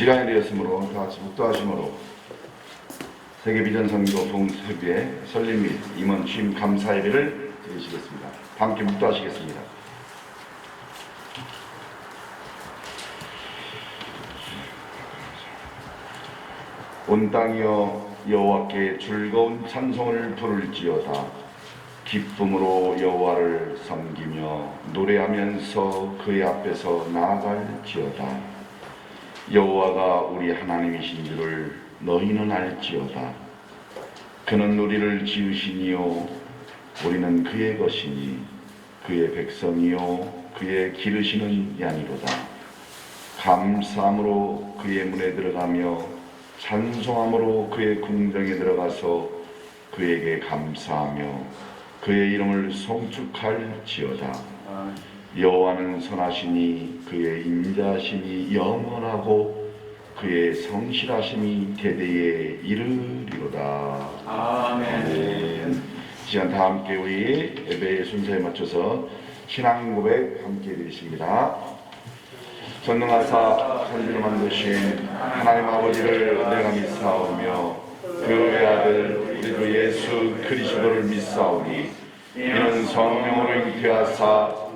시간이 되었으므로 다 같이 묵도하심으로 세계 비전 선교 동서교회 설립 및 임원 취임 감사 예배를 드리시겠습니다. 함께 묵도하시겠습니다. 온 땅이여 여호와께 즐거운 찬송을 부를지어다 기쁨으로 여호와를 섬기며 노래하면서 그의 앞에서 나아갈지어다 여호와가 우리 하나님이신 줄을 너희는 알지어다 그는 우리를 지으시니요 우리는 그의 것이니 그의 백성이요 그의 기르시는 양이로다 감사함으로 그의 문에 들어가며 찬송함으로 그의 궁정에 들어가서 그에게 감사하며 그의 이름을 송축할지어다. 여호와는 선하시니 그의 인자심이 영원하고 그의 성실하심이 대대에 이르리로다. 아멘. 이 시간 다 함께 우리 예배의 순서에 맞춰서 신앙 고백 함께 드리십니다. 전능하사 천지를 만드신 하나님 아버지를 내가 믿사오며 그 외아들 우리 주 예수 그리스도를 믿사오니 이는 성령으로 잉태하사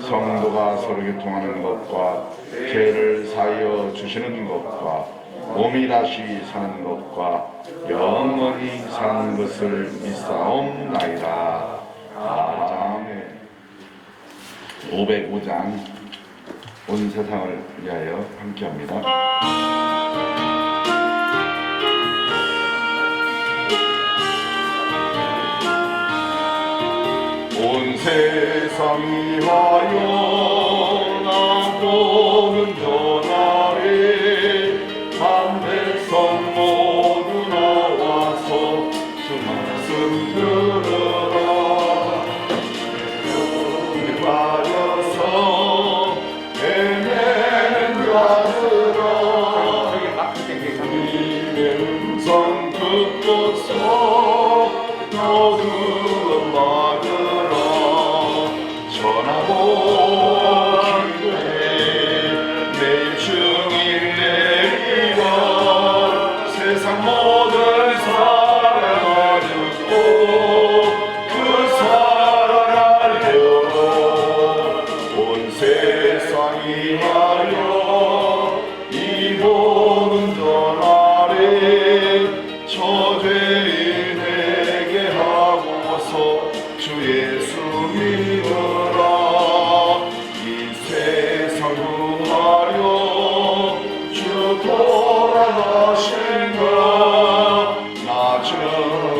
성도가 서로 교통하는 것과 죄를 사하여 주시는 것과 몸이 다시 사는 것과 영원히 사는 것을 믿사옵나이다 아멘 505장 온 세상을 위하여 함께합니다. 세상이 하여 나 보는 전하래 한 백성 모두 나와서 주 말씀 들으라. 빠져서 헤매는 자들아. 주님의 음성 듣고서 너그 것